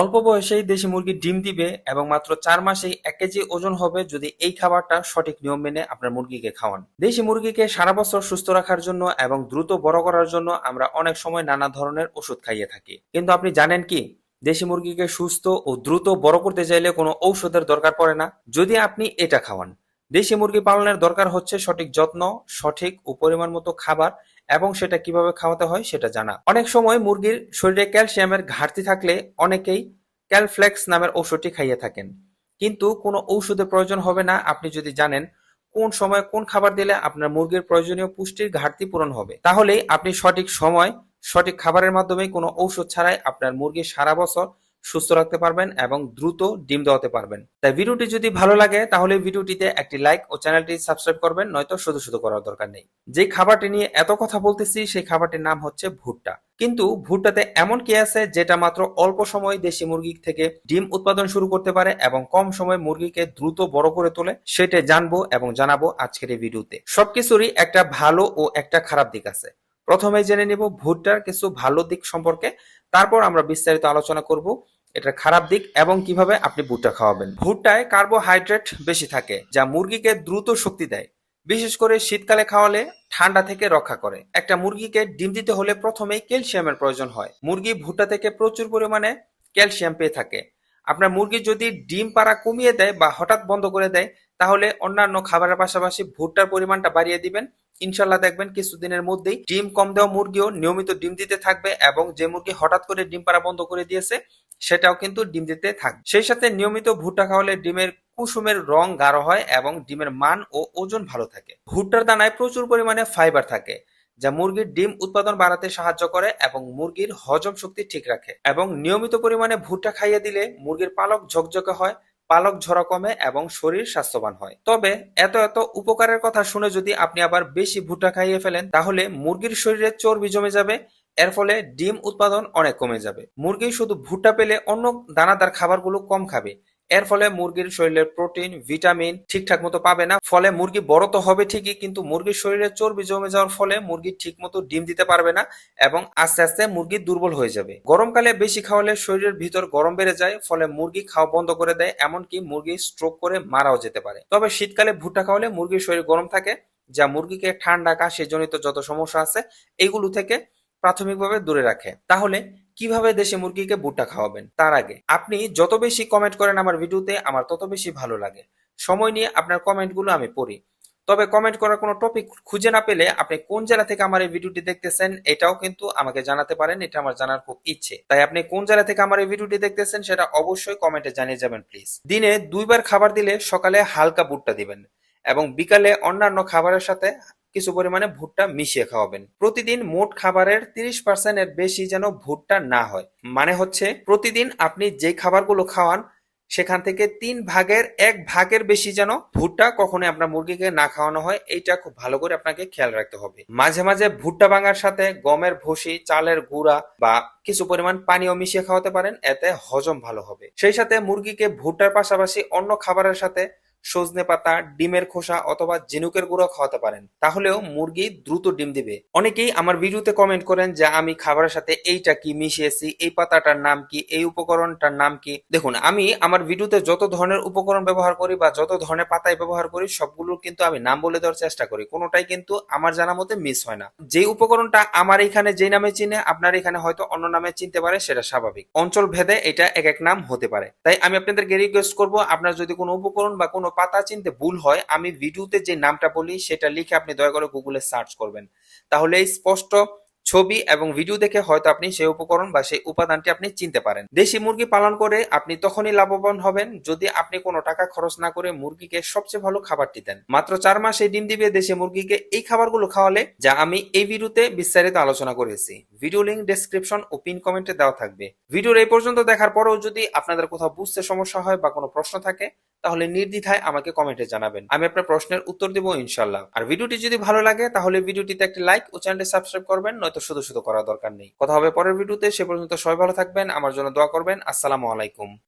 অল্প বয়সেই দেশি মুরগি ডিম দিবে এবং মাত্র চার মাসেই এক কেজি ওজন হবে যদি এই খাবারটা সঠিক নিয়ম মেনে আপনার মুরগিকে খাওয়ান। দেশি মুরগিকে সারা বছর সুস্থ রাখার জন্য এবং দ্রুত বড় করার জন্য আমরা অনেক সময় নানা ধরনের ওষুধ খাইয়ে থাকি। কিন্তু আপনি জানেন কি? দেশি মুরগিকে সুস্থ ও দ্রুত বড় করতে চাইলে কোনো ঔষধের দরকার পড়ে না। যদি আপনি এটা খাওয়ান, দেশি মুরগি পালনের দরকার হচ্ছে সঠিক যত্ন, সঠিক ও পরিমাণ মতো খাবার এবং সেটা কীভাবে খাওয়াতে হয় সেটা জানা। অনেক সময় মুরগির শরীরে ক্যালসিয়ামের ঘাটতি থাকলে অনেকেই ক্যালফ্লেক্স নামের ঔষধটি খাইয়ে থাকেন। কিন্তু কোনো ঔষধের প্রয়োজন হবে না। আপনি যদি জানেন কোন সময় কোন খাবার দিলে আপনার মুরগির প্রয়োজনীয় পুষ্টির ঘাটতি পূরণ হবে, তাহলেই আপনি সঠিক সময় সঠিক খাবারের মাধ্যমে কোনো ঔষধ ছাড়াই আপনার মুরগি সারা বছর সুস্থ রাখতে পারবেন এবং দ্রুত ডিম দেওয়াতে পারবেন। তাই ভিডিওটি যদি ভালো লাগে, তাহলে ভিডিওটিতে একটি লাইক ও চ্যানেলটি সাবস্ক্রাইব করবেন, নয়তো শুধু শুধু করার দরকার নেই। যে খাবারটি নিয়ে এত কথা বলতেছি, সেই খাবারটির নাম হচ্ছে ভুট্টা। কিন্তু ভুট্টাতে এমন কি আছে, যেটা মাত্র অল্প সময় দেশি মুরগি থেকে ডিম উৎপাদন শুরু করতে পারে এবং কম সময় মুরগিকে দ্রুত বড় করে তোলে সেটা জানব এবং জানাব আজকের এই ভিডিওতে। সবকিছুরই একটা ভালো ও একটা খারাপ দিক আছে। প্রথমে জেনে নিব ভুট্টার কিছু ভালো দিক সম্পর্কে, তারপর আমরা বিস্তারিত আলোচনা করব। এটার খারাপ দিক এবং কীভাবে আপনি ভুট্টা খাওয়াবেন। ভুট্টায় কার্বোহাইড্রেট বেশি থাকে, যা মুরগিকে দ্রুত শক্তি দেয়। বিশেষ করে শীতকালে খাওয়ালে ঠান্ডা থেকে রক্ষা করে। একটা মুরগিকে ডিম দিতে হলে প্রথমেই ক্যালসিয়ামের প্রয়োজন হয়। মুরগি ভুট্টা থেকে প্রচুর পরিমাণে ক্যালসিয়াম পেয়ে থাকে। আপনার মুরগি যদি ডিম পাড়া কমিয়ে দেয় বা হঠাৎ বন্ধ করে দেয়, তাহলে অন্যান্য খাবারের পাশাপাশি ভুট্টার পরিমাণটা বাড়িয়ে দিবেন। ইনশাল্লাহ দেখবেন কিছুদিনের মধ্যেই ডিম কম দেওয়া মুরগিও নিয়মিত ডিম দিতে থাকবে এবং যে মুরগি হঠাৎ করে ডিম পাড়া বন্ধ করে দিয়েছে সেটাও কিন্তু ডিম দিতে থাকবে। সেই সাথে নিয়মিত ভুট্টা খাওয়ালে ডিমের কুসুমের রং গাঢ় হয় এবং ডিমের মান ও ওজন ভালো থাকে। ভুট্টার দানায় প্রচুর পরিমাণে ফাইবার থাকে, যা মুরগির ডিম উৎপাদন বাড়াতে সাহায্য করে এবং মুরগির হজম শক্তি ঠিক রাখে এবং নিয়মিত পরিমাণে ভুট্টা খাইয়ে দিলে মুরগির পালক ঝকঝকে হয়, পালক ঝরা কমে এবং শরীর স্বাস্থ্যবান হয়। তবে এত এত উপকারের কথা শুনে যদি আপনি আবার বেশি ভুট্টা খাইয়ে ফেলেন, তাহলে মুরগির শরীরে চর্বি জমে যাবে এর ফলে ডিম উৎপাদন অনেক কমে যাবে। মুরগি শুধু ভুট্টা পেলে অন্য দানাদার খাবারগুলো কম খাবে। এর ফলে মুরগির শরীরের প্রোটিন, ভিটামিন ঠিকঠাক মতো পাবে না। ফলে মুরগি বড় তো হবে ঠিকই, কিন্তু মুরগির শরীরে চর্বি জমে যাওয়ার ফলে মুরগি ঠিক মতো ডিম দিতে পারবে না এবং আস্তে আস্তে মুরগি দুর্বল হয়ে যাবে। গরমকালে বেশি খাওয়ালে শরীরের ভিতর গরম বেড়ে যায়, ফলে মুরগি খাওয়া বন্ধ করে দেয়, এমনকি মুরগি স্ট্রোক করে মারাও যেতে পারে। তবে শীতকালে ভুট্টা খাওয়ালে মুরগির শরীর গরম থাকে, যা মুরগিকে ঠান্ডা, কাশি জনিত যত সমস্যা আছে এগুলো থেকে প্রাথমিকভাবে দূরে রাখে। তাহলে, কীভাবে দেশি মুরগিকে ভুট্টা খাওয়াবেন? তার আগে, আপনি যত বেশি কমেন্ট করেন আমার ভিডিওতে, আমার তত বেশি ভালো লাগে। সময় নিয়ে আপনার কমেন্টগুলো আমি পড়ি। তবে কমেন্ট করার কোনো টপিক খুঁজে না পেলে আপনি কোন জেলা থেকে আমার এই ভিডিওটি দেখতেছেন, এটাও কিন্তু আমাকে জানাতে পারেন, এটা আমার জানার খুব ইচ্ছে। তাই আপনি কোন জেলা থেকে আমার এই ভিডিওটি দেখতেছেন, সেটা অবশ্যই কমেন্টে জানিয়ে যাবেন প্লিজ দিনে দুইবার খাবার দিলে সকালে হালকা ভুট্টা দিবেন এবং বিকালে অন্যান্য খাবারের সাথে কিছু পরিমাণে ভুট্টা মিশিয়ে খাওয়াবেন। প্রতিদিন মোট খাবারের তিরিশ পার্সেন্টের বেশি যেন ভুট্টা না হয়। মানে হচ্ছে, প্রতিদিন আপনি যে খাবারগুলো খাওয়ান, সেখান থেকে তিন ভাগের এক ভাগের বেশি যেন ভুট্টা কখনোই আপনার মুরগিকে না খাওয়ানো হয়, এইটা খুব ভালো করে আপনাকে খেয়াল রাখতে হবে। মাঝে মাঝে ভুট্টা ভাঙার সাথে গমের ভুসি, চালের গুঁড়া বা কিছু পরিমাণ পানিও মিশিয়ে খাওয়াতে পারেন, এতে হজম ভালো হবে। সেই সাথে মুরগিকে ভুট্টার পাশাপাশি অন্য খাবারের সাথে সজনে পাতা, ডিমের খোসা অথবা ঝিনুকের গুঁড়ো খাওয়াতে পারেন। তাহলেও মুরগি দ্রুত ডিম দিবে। অনেকেই আমার ভিডিওতে কমেন্ট করেন যে, আমি খাবারের সাথে এইটা কি মিশিয়েছি? এই পাতাটার নাম কি? এই উপকরণটার নাম কি? দেখুন, আমি আমার ভিডিওতে যত ধরনের উপকরণ ব্যবহার করি বা যত ধরনের পাতায় ব্যবহার করি, সবগুলোর কিন্তু আমি নাম বলে দেওয়ার চেষ্টা করি। কোনোটাই কিন্তু আমার জানা মতে মিস হয় না। যে উপকরণটা আমার এখানে যে নামে চিনে, আপনার এখানে হয়তো অন্য নামে চিনতে পারে, সেটা স্বাভাবিক। অঞ্চল ভেদে এটা এক এক নাম হতে পারে। তাই আমি আপনাদেরকে রিকোয়েস্ট করব, আপনার যদি কোনো উপকরণ বা কোনো পাতা চিনতে ভুল হয়, আমি ভিডিওতে যে নামটা বলি, সেটা লিখে আপনি দয়া করে গুগলে সার্চ করবেন। তাহলে স্পষ্ট ছবি এবং ভিডিও দেখে হয়তো আপনি সেই উপকরণ বা সেই উপাদানটি আপনি চিনতে পারেন। দেশি মুরগি পালন করে আপনি তখনই লাভবান হবেন যদি আপনি কোনো টাকা খরচ না করে মুরগিকে সবচেয়ে ভালো খাবারটি দেন। মাত্র চার মাসে ডিম দিবে দেশি মুরগিকে এই খাবারগুলো খাওয়ালে, যা আমি এই ভিডিওতে বিস্তারিত আলোচনা করেছি। ভিডিও লিঙ্ক ডেসক্রিপশন ও পিন কমেন্টে দেওয়া থাকবে। ভিডিওর এই পর্যন্ত দেখার পরেও যদি আপনাদের কোথাও বুঝতে সমস্যা হয় বা কোনো প্রশ্ন থাকে, তাহলে নির্দ্বিধায় আমাকে কমেন্টে জানাবেন। আমি আপনার প্রশ্নের উত্তর দিব ইনশাল্লাহ আর ভিডিওটি যদি ভালো লাগে, তাহলে ভিডিওটিতে একটি লাইক ও চ্যানেলটি সাবস্ক্রাইব করবেন নয়তো শুধু শুধু করার দরকার নেই। কথা হবে পরের ভিডিওতে, সে পর্যন্ত সবাই ভালো থাকবেন, আমার জন্য দোয়া করবেন। আসসালামু আলাইকুম।